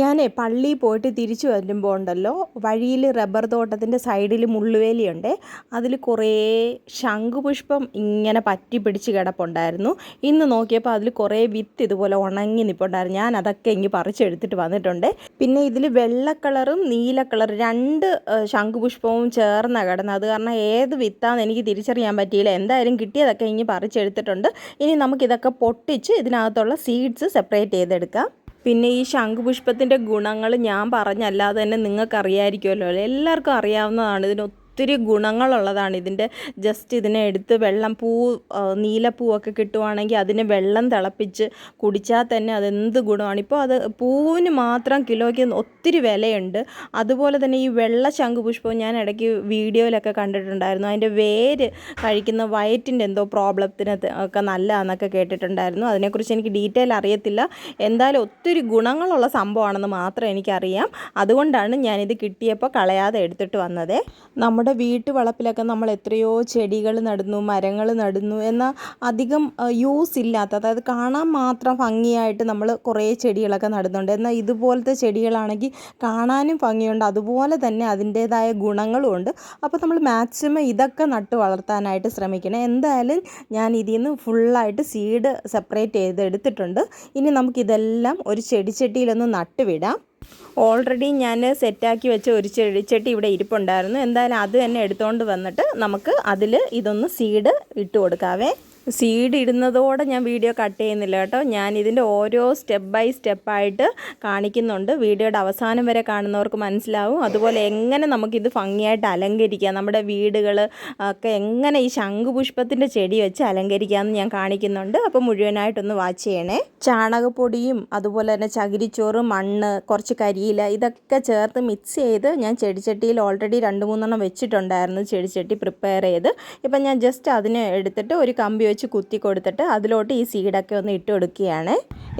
ഞാൻ പള്ളി പോയിട്ട് തിരിച്ചു വരുമ്പോൾ ഉണ്ടല്ലോ വഴിയിൽ റബ്ബർ തോട്ടത്തിന്റെ സൈഡിൽ മുള്ളുവേലിയുണ്ട്. അതിൽ കുറേ ശംഖുപുഷ്പം ഇങ്ങനെ പറ്റി പിടിച്ച് കിടപ്പുണ്ടായിരുന്നു. ഇന്ന് നോക്കിയപ്പോൾ അതിൽ കുറേ വിത്ത് ഇതുപോലെ ഉണങ്ങി നിൽപ്പുണ്ടായിരുന്നു ഞാൻ അതൊക്കെ ഇങ്ങ് പറിച്ചെടുത്തിട്ട് വന്നിട്ടുണ്ട്. പിന്നെ ഇതിൽ വെള്ള കളറും നീല കളറും രണ്ട് ശംഖുപുഷ്പവും ചേർന്ന കിടന്ന് അത് കാരണം ഏത് വിത്താന്ന് എനിക്ക് തിരിച്ചറിയാൻ പറ്റിയില്ല. എന്തായാലും കിട്ടിയതൊക്കെ ഇങ്ങ് പറിച്ചെടുത്തിട്ടുണ്ട്. ഇനി നമുക്കിതൊക്കെ പൊട്ടിച്ച് ഇതിനകത്തുള്ള സീഡ്സ് സെപ്പറേറ്റ് ചെയ്തെടുക്കാം. പിന്നെ ഈ ശംഖുപുഷ്പത്തിന്റെ ഗുണങ്ങൾ ഞാൻ പറഞ്ഞല്ലാതെ തന്നെ നിങ്ങൾക്ക് അറിയാമായിരിക്കുമല്ലോ എല്ലാവർക്കും അറിയാവുന്നതാണ് ഇതിന് ഒത്തിരി ഗുണങ്ങളുള്ളതാണ്. ഇതിന്റെ ജസ്റ്റ് ഇതിനെ എടുത്ത് വെള്ളം പൂ നീലപ്പൂവൊക്കെ കിട്ടുവാണെങ്കിൽ അതിന് വെള്ളം തിളപ്പിച്ച് കുടിച്ചാൽ തന്നെ അതെന്ത് ഗുണമാണ്. ഇപ്പോൾ അത് പൂവിന് മാത്രം കിലോയ്ക്ക് ഒത്തിരി വിലയുണ്ട്. അതുപോലെ തന്നെ ഈ വെള്ള ശംഖുപുഷ്പം ഞാൻ ഇടയ്ക്ക് വീഡിയോയിലൊക്കെ കണ്ടിട്ടുണ്ടായിരുന്നു. അതിന്റെ വേര് കഴിക്കുന്ന വയറ്റിന്റെ എന്തോ പ്രോബ്ലത്തിന് ഒക്കെ നല്ലതാണെന്നൊക്കെ കേട്ടിട്ടുണ്ടായിരുന്നു. അതിനെക്കുറിച്ച് എനിക്ക് ഡീറ്റെയിൽ അറിയത്തില്ല. എന്തായാലും ഒത്തിരി ഗുണങ്ങളുള്ള സംഭവമാണെന്ന് മാത്രം എനിക്കറിയാം. അതുകൊണ്ടാണ് ഞാനിത് കിട്ടിയപ്പോൾ കളയാതെ എടുത്തിട്ട് വന്നത്. നമ്മുടെ വീട്ടുവളപ്പിലൊക്കെ നമ്മൾ എത്രയോ ചെടികൾ നടുന്നു മരങ്ങൾ നടുന്നു എന്നാൽ അധികം യൂസ് ഇല്ലാത്ത അതായത് കാണാൻ മാത്രം ഭംഗിയായിട്ട് നമ്മൾ കുറേ ചെടികളൊക്കെ നടുന്നുണ്ട്. എന്നാൽ ഇതുപോലത്തെ ചെടികളാണെങ്കിൽ കാണാനും ഭംഗിയുണ്ട്. അതുപോലെ തന്നെ അതിന്റേതായ ഗുണങ്ങളും ഉണ്ട്. അപ്പോൾ നമ്മൾ മാക്സിമം ഇതൊക്കെ നട്ട് വളർത്താനായിട്ട് ശ്രമിക്കണം. എന്തായാലും ഞാൻ ഇതിൽ നിന്ന് ഫുള്ളായിട്ട് സീഡ് സെപ്പറേറ്റ് ചെയ്തെടുത്തിട്ടുണ്ട്. ഇനി നമുക്കിതെല്ലാം ഒരു ചെടിച്ചട്ടിയിലൊന്ന് നട്ടുവിടാം. ഓൾറെഡി ഞാൻ സെറ്റാക്കി വെച്ച ഒരു ചെടിച്ചട്ടി ഇവിടെ ഇരിപ്പുണ്ടായിരുന്നു. എന്തായാലും അത് തന്നെ എടുത്തുകൊണ്ട് വന്നിട്ട് നമുക്ക് അതിൽ ഇതൊന്ന് സീഡ് ഇട്ട് കൊടുക്കാവേ. സീഡ് ഇടുന്നതോടെ ഞാൻ വീഡിയോ കട്ട് ചെയ്യുന്നില്ല കേട്ടോ. ഞാൻ ഇതിന്റെ ഓരോ സ്റ്റെപ്പ് ബൈ സ്റ്റെപ്പായിട്ട് കാണിക്കുന്നുണ്ട്. വീഡിയോയുടെ അവസാനം വരെ കാണുന്നവർക്ക് മനസ്സിലാവും. അതുപോലെ എങ്ങനെ നമുക്കിത് ഭംഗിയായിട്ട് അലങ്കരിക്കാം. നമ്മുടെ വീടുകൾ ഒക്കെ എങ്ങനെ ഈ ശംഖുപുഷ്പത്തിന്റെ ചെടി വെച്ച് അലങ്കരിക്കാമെന്ന് ഞാൻ കാണിക്കുന്നുണ്ട്. അപ്പോൾ മുഴുവനായിട്ടൊന്ന് വാച്ച് ചെയ്യണേ. ചാണകപ്പൊടിയും അതുപോലെ തന്നെ ചകിരിച്ചോറ് മണ്ണ് കുറച്ച് കരിയില ഇതൊക്കെ ചേർത്ത് മിക്സ് ചെയ്ത് ഞാൻ ചെടിച്ചട്ടിയിൽ ഓൾറെഡി രണ്ട് മൂന്നെണ്ണം വെച്ചിട്ടുണ്ടായിരുന്നു ചെടിച്ചട്ടി പ്രിപ്പയർ ചെയ്ത്. ഇപ്പം ഞാൻ ജസ്റ്റ് അതിനെ എടുത്തിട്ട് ഒരു കമ്പി വെച്ച് കുത്തി കൊടുത്തിട്ട് അതിലോട്ട് ഈ സീഡൊക്കെ ഒന്ന് ഇട്ട് കൊടുക്കുകയാണ്.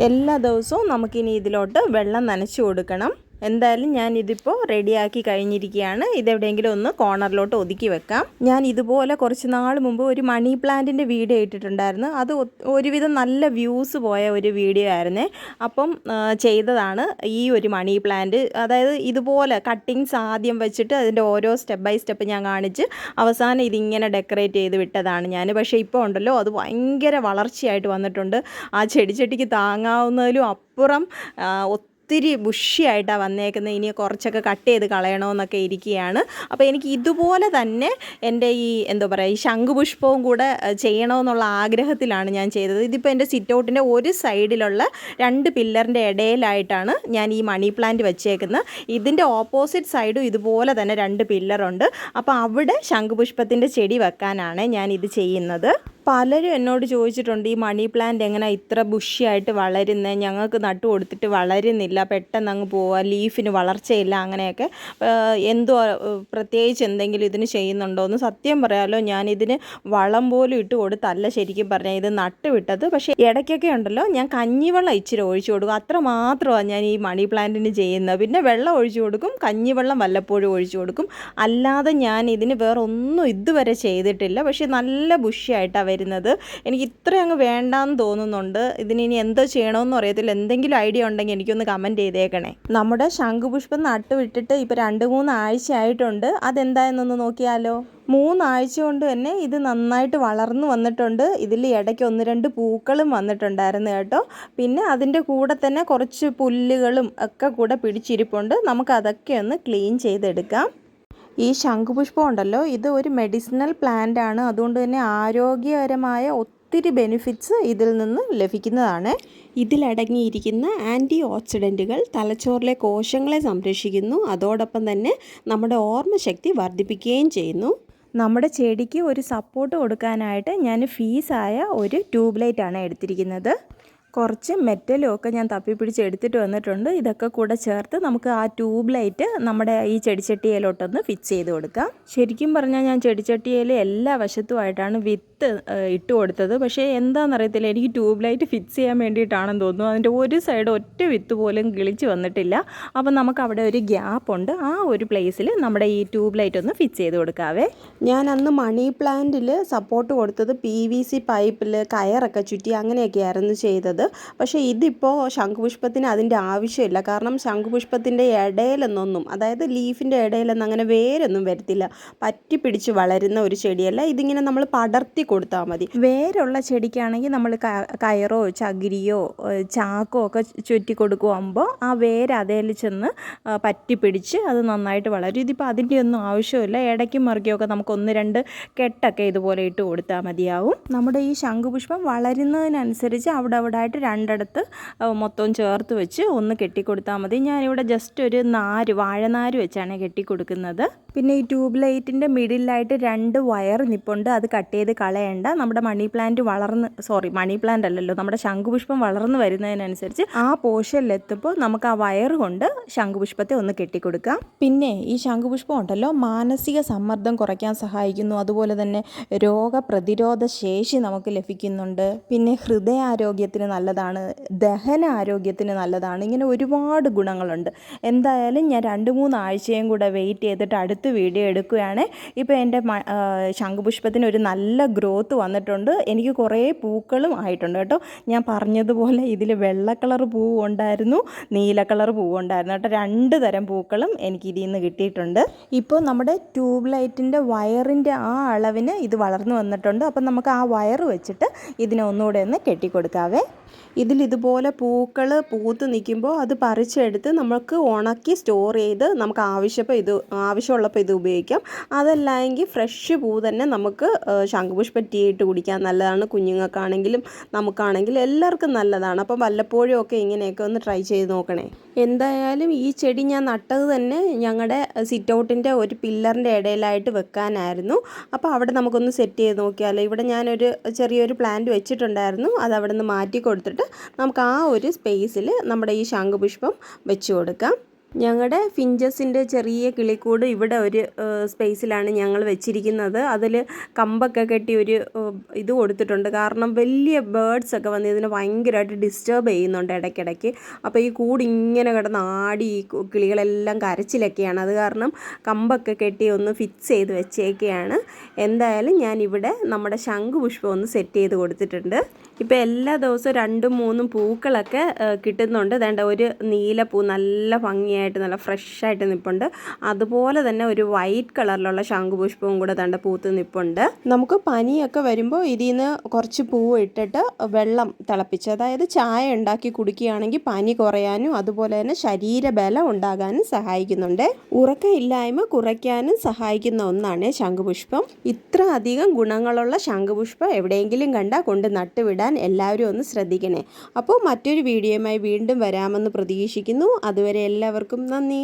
എല്ലാ ദിവസവും നമുക്കിനി ഇതിലോട്ട് വെള്ളം നനച്ചു കൊടുക്കണം. എന്തായാലും ഞാൻ ഇതിപ്പോൾ റെഡിയാക്കി കഴിഞ്ഞിരിക്കുകയാണ്. ഇതെവിടെയെങ്കിലും ഒന്ന് കോർണറിലോട്ട് ഒതുക്കി വെക്കാം. ഞാൻ ഇതുപോലെ കുറച്ച് നാൾ മുമ്പ് ഒരു മണി പ്ലാന്റിന്റെ വീഡിയോ ഇട്ടിട്ടുണ്ടായിരുന്നു. അത് ഒരുവിധം നല്ല വ്യൂസ് പോയ ഒരു വീഡിയോ ആയിരുന്നേ. അപ്പം ചെയ്തതാണ് ഈ ഒരു മണി പ്ലാന്റ് അതായത് ഇതുപോലെ കട്ടിങ്സ് ആദ്യം വെച്ചിട്ട് അതിന്റെ ഓരോ സ്റ്റെപ്പ് ബൈ സ്റ്റെപ്പ് ഞാൻ കാണിച്ച് അവസാനം ഇതിങ്ങനെ ഡെക്കറേറ്റ് ചെയ്ത് വിട്ടതാണ് ഞാൻ. പക്ഷേ ഇപ്പോൾ ഉണ്ടല്ലോ അത് ഭയങ്കര വളർച്ചയായിട്ട് വന്നിട്ടുണ്ട്. ആ ചെടിച്ചട്ടിക്ക് താങ്ങാവുന്നതിലും അപ്പുറം ഒത്തിരി ബുഷിയായിട്ടാണ് വന്നേക്കുന്നത്. ഇനി കുറച്ചൊക്കെ കട്ട് ചെയ്ത് കളയണമെന്നൊക്കെ ഇരിക്കുകയാണ്. അപ്പോൾ എനിക്ക് ഇതുപോലെ തന്നെ എന്റെ ഈ എന്താ പറയുക ഈ ശംഖുപുഷ്പവും കൂടെ ചെയ്യണമെന്നുള്ള ആഗ്രഹത്തിലാണ് ഞാൻ ചെയ്തത്. ഇതിപ്പോൾ എന്റെ സിറ്റൗട്ടിന്റെ ഒരു സൈഡിലുള്ള രണ്ട് പില്ലറിന്റെ ഇടയിലായിട്ടാണ് ഞാൻ ഈ മണി പ്ലാന്റ് വെച്ചേക്കുന്നത്. ഇതിന്റെ ഓപ്പോസിറ്റ് സൈഡും ഇതുപോലെ തന്നെ രണ്ട് പില്ലറുണ്ട്. അപ്പോൾ അവിടെ ശംഖുപുഷ്പത്തിന്റെ ചെടി വെക്കാനാണ് ഞാൻ ഇത് ചെയ്യുന്നത്. പലരും എന്നോട് ചോദിച്ചിട്ടുണ്ട് ഈ മണി പ്ലാന്റ് എങ്ങനെ ഇത്ര ബുഷിയായിട്ട് വളരുന്നത് ഞങ്ങൾക്ക് നട്ടു കൊടുത്തിട്ട് വളരുന്നില്ല പെട്ടെന്ന് അങ്ങ് പോവുക ലീഫിന് വളർച്ചയില്ല അങ്ങനെയൊക്കെ. എന്തോ പ്രത്യേകിച്ച് എന്തെങ്കിലും ഇതിന് ചെയ്യുന്നുണ്ടോ എന്ന് സത്യം പറയാമല്ലോ ഞാനിതിന് വളം പോലും ഇട്ട് കൊടുത്തല്ല ശരിക്കും പറഞ്ഞാൽ ഇത് നട്ട് വിട്ടത്. പക്ഷേ ഇടയ്ക്കൊക്കെ ഉണ്ടല്ലോ ഞാൻ കഞ്ഞിവെള്ളം ഇച്ചിരി ഒഴിച്ചു കൊടുക്കും അത്ര മാത്രമാണ് ഞാൻ ഈ മണി പ്ലാന്റിന് ചെയ്യുന്നത്. പിന്നെ വെള്ളം ഒഴിച്ചു കൊടുക്കും കഞ്ഞിവെള്ളം വല്ലപ്പോഴും ഒഴിച്ചു കൊടുക്കും. അല്ലാതെ ഞാൻ ഇതിന് വേറൊന്നും ഇതുവരെ ചെയ്തിട്ടില്ല. പക്ഷേ നല്ല ബുഷിയായിട്ടാണ് വരുന്നത്. എനിക്ക് ഇത്ര അങ്ങ് വേണ്ടാന്ന് തോന്നുന്നുണ്ട്. ഇതിന് ഇനി എന്തോ ചെയ്യണമെന്ന് അറിയത്തില്ല. എന്തെങ്കിലും ഐഡിയ ഉണ്ടെങ്കിൽ എനിക്കൊന്ന് കമന്റ് ചെയ്തേക്കണേ. നമ്മുടെ ശംഖുപുഷ്പം നട്ടുവിട്ടിട്ട് ഇപ്പോൾ രണ്ട് മൂന്ന് ആഴ്ച ആയിട്ടുണ്ട്. അതെന്തായെന്നൊന്ന് നോക്കിയാലോ? മൂന്നാഴ്ച കൊണ്ട് തന്നെ ഇത് നന്നായിട്ട് വളർന്നു വന്നിട്ടുണ്ട്. ഇതിൽ ഇടയ്ക്ക് ഒന്ന് രണ്ട് പൂക്കളും വന്നിട്ടുണ്ടായിരുന്നു കേട്ടോ. പിന്നെ അതിന്റെ കൂടെ തന്നെ കുറച്ച് പുല്ലുകളും ഒക്കെ കൂടെ പിടിച്ചിരിപ്പുണ്ട്. നമുക്ക് അതൊക്കെ ഒന്ന് ക്ലീൻ ചെയ്തെടുക്കാം. ഈ ശംഖുപുഷ്പം ഉണ്ടല്ലോ ഇത് ഒരു മെഡിസിനൽ പ്ലാന്റ് ആണ്. അതുകൊണ്ട് തന്നെ ആരോഗ്യകരമായ ഒത്തിരി ബെനിഫിറ്റ്സ് ഇതിൽ നിന്ന് ലഭിക്കുന്നതാണ്. ഇതിലടങ്ങിയിരിക്കുന്ന ആന്റി ഓക്സിഡന്റുകൾ തലച്ചോറിലെ കോശങ്ങളെ സംരക്ഷിക്കുന്നു. അതോടൊപ്പം തന്നെ നമ്മുടെ ഓർമ്മശക്തി വർദ്ധിപ്പിക്കുകയും ചെയ്യുന്നു. നമ്മുടെ ചെടിക്ക് ഒരു സപ്പോർട്ട് കൊടുക്കാനായിട്ട് ഞാൻ ഫീസായ ഒരു ട്യൂബ് ലൈറ്റാണ് എടുത്തിരിക്കുന്നത്. കുറച്ച് മെറ്റലും ഒക്കെ ഞാൻ തപ്പിപ്പിടിച്ച് എടുത്തിട്ട് വന്നിട്ടുണ്ട്. ഇതൊക്കെ കൂടെ ചേർത്ത് നമുക്ക് ആ ട്യൂബ് ലൈറ്റ് നമ്മുടെ ഈ ചെടിച്ചട്ടിയിലോട്ടൊന്ന് ഫിക്സ് ചെയ്ത് കൊടുക്കാം. ശരിക്കും പറഞ്ഞാൽ ഞാൻ ചെടിച്ചട്ടിയിൽ എല്ലാ വശത്തുമായിട്ടാണ് വിത്ത് വിത്ത് ഇട്ട് കൊടുത്തത്. പക്ഷേ എന്താണെന്നറിയത്തില്ല എനിക്ക് ട്യൂബ് ലൈറ്റ് ഫിക്സ് ചെയ്യാൻ വേണ്ടിയിട്ടാണെന്ന് തോന്നുന്നു. അതിന്റെ ഒരു സൈഡ് ഒറ്റ വിത്ത് പോലും കിളിച്ച് വന്നിട്ടില്ല. അപ്പം നമുക്ക് അവിടെ ഒരു ഗ്യാപ്പ് ഉണ്ട്. ആ ഒരു പ്ലേസിൽ നമ്മുടെ ഈ ട്യൂബ് ലൈറ്റ് ഒന്ന് ഫിക്സ് ചെയ്ത് കൊടുക്കാവേ. ഞാൻ അന്ന് മണി പ്ലാന്റിൽ സപ്പോർട്ട് കൊടുത്തത് പി വി സി പൈപ്പിൽ കയറൊക്കെ ചുറ്റി അങ്ങനെയൊക്കെയായിരുന്നു ചെയ്തത്. പക്ഷേ ഇതിപ്പോൾ ശംഖുപുഷ്പത്തിന് അതിന്റെ ആവശ്യമില്ല. കാരണം ശംഖുപുഷ്പത്തിന്റെ ഇടയിലെന്നൊന്നും അതായത് ലീഫിന്റെ ഇടയിലൊന്നും അങ്ങനെ വേരൊന്നും വരത്തില്ല. പറ്റി പിടിച്ച് വളരുന്ന ഒരു ചെടിയല്ല. ഇതിങ്ങനെ നമ്മൾ പടർത്തി കൊടുത്താൽ മതി. വേരുള്ള ചെടിക്കാണെങ്കിൽ നമ്മൾ കയറോ ചകിരിയോ ചാക്കോ ഒക്കെ ചുറ്റി കൊടുക്കുമ്പോൾ ആ വേര് അതേൽ ചെന്ന് പറ്റിപ്പിടിച്ച് പറ്റി പിടിച്ച് അത് നന്നായിട്ട് വളരും. ഇതിപ്പോൾ അതിന്റെ ഒന്നും ആവശ്യമില്ല. ഇടയ്ക്കും മറിക്കുമൊക്കെ നമുക്ക് ഒന്ന് രണ്ട് കെട്ടൊക്കെ ഇതുപോലെ ഇട്ട് കൊടുത്താൽ മതിയാവും. നമ്മുടെ ഈ ശംഖുപുഷ്പം വളരുന്നതിനനുസരിച്ച് അവിടെ അവിടെ ആയിട്ട് രണ്ടിടത്ത് മൊത്തം ചേർത്ത് വെച്ച് ഒന്ന് കെട്ടിക്കൊടുത്താൽ മതി. ഞാനിവിടെ ജസ്റ്റ് ഒരു നാര് വാഴനാര് വെച്ചാണ് കെട്ടിക്കൊടുക്കുന്നത്. പിന്നെ ഈ ട്യൂബ് ലൈറ്റിന്റെ മിഡിലായിട്ട് രണ്ട് വയർ നിപ്പുണ്ട്. അത് കട്ട് ചെയ്ത് കളയണ്ട. നമ്മുടെ മണി പ്ലാന്റ് വളർന്ന് സോറി മണി പ്ലാന്റ് അല്ലല്ലോ നമ്മുടെ ശംഖുപുഷ്പം വളർന്ന് വരുന്നതിനനുസരിച്ച് ആ പോഷനിലെത്തുമ്പോൾ നമുക്ക് ആ വയർ കൊണ്ട് ശംഖുപുഷ്പത്തെ ഒന്ന് കെട്ടിക്കൊടുക്കാം. പിന്നെ ഈ ശംഖുപുഷ്പം ഉണ്ടല്ലോ മാനസിക സമ്മർദ്ദം കുറയ്ക്കാൻ സഹായിക്കുന്നു. അതുപോലെ തന്നെ രോഗപ്രതിരോധ ശേഷി നമുക്ക് ലഭിക്കുന്നുണ്ട്. പിന്നെ ഹൃദയാരോഗ്യത്തിന് നല്ലതാണ് ദഹന ആരോഗ്യത്തിന് നല്ലതാണ്. ഇങ്ങനെ ഒരുപാട് ഗുണങ്ങളുണ്ട്. എന്തായാലും ഞാൻ രണ്ട് മൂന്ന് ആഴ്ചയും കൂടെ വെയിറ്റ് ചെയ്തിട്ട് അടുത്ത വീഡിയോ എടുക്കുകയാണ്. ഇപ്പോൾ എന്റെ ശംഖുപുഷ്പത്തിന് ഒരു നല്ല ഗ്രോത്ത് വന്നിട്ടുണ്ട്. എനിക്ക് കുറേ പൂക്കളും ആയിട്ടുണ്ട് കേട്ടോ. ഞാൻ പറഞ്ഞതുപോലെ ഇതിൽ വെള്ള കളർ പൂവ് ഉണ്ടായിരുന്നു നീല കളർ പൂവ് ഉണ്ടായിരുന്നു കേട്ടോ. രണ്ട് തരം പൂക്കളും എനിക്ക് ഇതിൽ നിന്ന് കിട്ടിയിട്ടുണ്ട്. ഇപ്പോൾ നമ്മുടെ ട്യൂബ് ലൈറ്റിന്റെ വയറിന്റെ ആ അളവിന് ഇത് വളർന്നു വന്നിട്ടുണ്ട്. അപ്പം നമുക്ക് ആ വയർ വെച്ചിട്ട് ഇതിനെ ഒന്നുകൂടെ ഒന്ന് കെട്ടിക്കൊടുക്കാവേ. ഇതിൽ ഇതുപോലെ പൂക്കൾ പൂത്ത് നിൽക്കുമ്പോൾ അത് പറിച്ചെടുത്ത് നമുക്ക് ഉണക്കി സ്റ്റോർ ചെയ്ത് നമുക്ക് ആവശ്യപ്പോൾ ഇത് ആവശ്യമുള്ളപ്പോൾ ഇത് ഉപയോഗിക്കാം. അതല്ല എങ്കിൽ ഫ്രഷ് പൂ തന്നെ നമുക്ക് ശംഖുപുഷ്പ ടീ ഇട്ട് കുടിക്കാൻ നല്ലതാണ്. കുഞ്ഞുങ്ങൾക്കാണെങ്കിലും നമുക്കാണെങ്കിലും എല്ലാവർക്കും നല്ലതാണ്. അപ്പം വല്ലപ്പോഴും ഒക്കെ ഇങ്ങനെയൊക്കെ ഒന്ന് ട്രൈ ചെയ്ത് നോക്കണേ. എന്തായാലും ഈ ചെടി ഞാൻ നട്ടത് തന്നെ ഞങ്ങളുടെ സിറ്റ് ഔട്ടിന്റെ ഒരു പില്ലറിന്റെ ഇടയിലായിട്ട് വെക്കാനായിരുന്നു. അപ്പോൾ അവിടെ നമുക്കൊന്ന് സെറ്റ് ചെയ്ത് നോക്കിയാലോ. ഇവിടെ ഞാനൊരു ചെറിയൊരു പ്ലാന്റ് വെച്ചിട്ടുണ്ടായിരുന്നു. അത് അവിടെ നിന്ന് മാറ്റി കൊടുത്തിട്ട് നമുക്ക് ആ ഒരു സ്പേസിൽ നമ്മുടെ ഈ ശംഖുപുഷ്പം വെച്ച് കൊടുക്കാം. ഞങ്ങളുടെ ഫിഞ്ചസിന്റെ ചെറിയ കിളിക്കൂട് ഇവിടെ ഒരു സ്പേസിലാണ് ഞങ്ങൾ വെച്ചിരിക്കുന്നത്. അതിൽ കമ്പൊക്കെ കെട്ടി ഒരു ഇത് കൊടുത്തിട്ടുണ്ട്. കാരണം വലിയ ബേർഡ്സ് ഒക്കെ വന്ന് ഇതിനെ ഭയങ്കരമായിട്ട് ഡിസ്റ്റർബ് ചെയ്യുന്നുണ്ട് ഇടയ്ക്കിടയ്ക്ക്. അപ്പോൾ ഈ കൂട് ഇങ്ങനെ കിടന്ന് ആടി ഈ കിളികളെല്ലാം കരച്ചിലൊക്കെയാണ്. അത് കാരണം കമ്പൊക്കെ കെട്ടി ഒന്ന് ഫിക്സ് ചെയ്ത് വെച്ചേക്കെയാണ്. എന്തായാലും ഞാനിവിടെ നമ്മുടെ ശംഖുപുഷ്പം ഒന്ന് സെറ്റ് ചെയ്ത് കൊടുത്തിട്ടുണ്ട്. ഇപ്പോൾ എല്ലാ ദിവസവും രണ്ടും മൂന്നും പൂക്കളൊക്കെ കിട്ടുന്നുണ്ട്. വേണ്ട ഒരു നീലപ്പൂ നല്ല ഭംഗിയായിട്ട് നല്ല ഫ്രഷായിട്ട് നിൽപ്പുണ്ട് അതുപോലെ തന്നെ ഒരു വൈറ്റ് കളറിലുള്ള ശംഖുപുഷ്പവും കൂടെ തണ്ട പൂത്ത് നിൽപ്പുണ്ട് നമുക്ക് പനിയൊക്കെ വരുമ്പോൾ ഇതിൽ നിന്ന് കുറച്ച് പൂവ് ഇട്ടിട്ട് വെള്ളം തിളപ്പിച്ച് അതായത് ചായ ഉണ്ടാക്കി കുടിക്കുകയാണെങ്കിൽ പനി കുറയാനും അതുപോലെ തന്നെ ശരീരബലം ഉണ്ടാകാനും സഹായിക്കുന്നുണ്ട്. ഉറക്കമില്ലായ്മ കുറയ്ക്കാനും സഹായിക്കുന്ന ഒന്നാണ് ശംഖുപുഷ്പം. ഇത്ര അധികം ഗുണങ്ങളുള്ള ശംഖുപുഷ്പം എവിടെയെങ്കിലും കണ്ടാൽ കൊണ്ട് നട്ടുവിടാൻ എല്ലാവരും ഒന്ന് ശ്രദ്ധിക്കണേ. അപ്പോൾ മറ്റൊരു വീഡിയോയുമായി വീണ്ടും വരാമെന്ന് പ്രതീക്ഷിക്കുന്നു. അതുവരെ എല്ലാവർക്കും നന്ദി.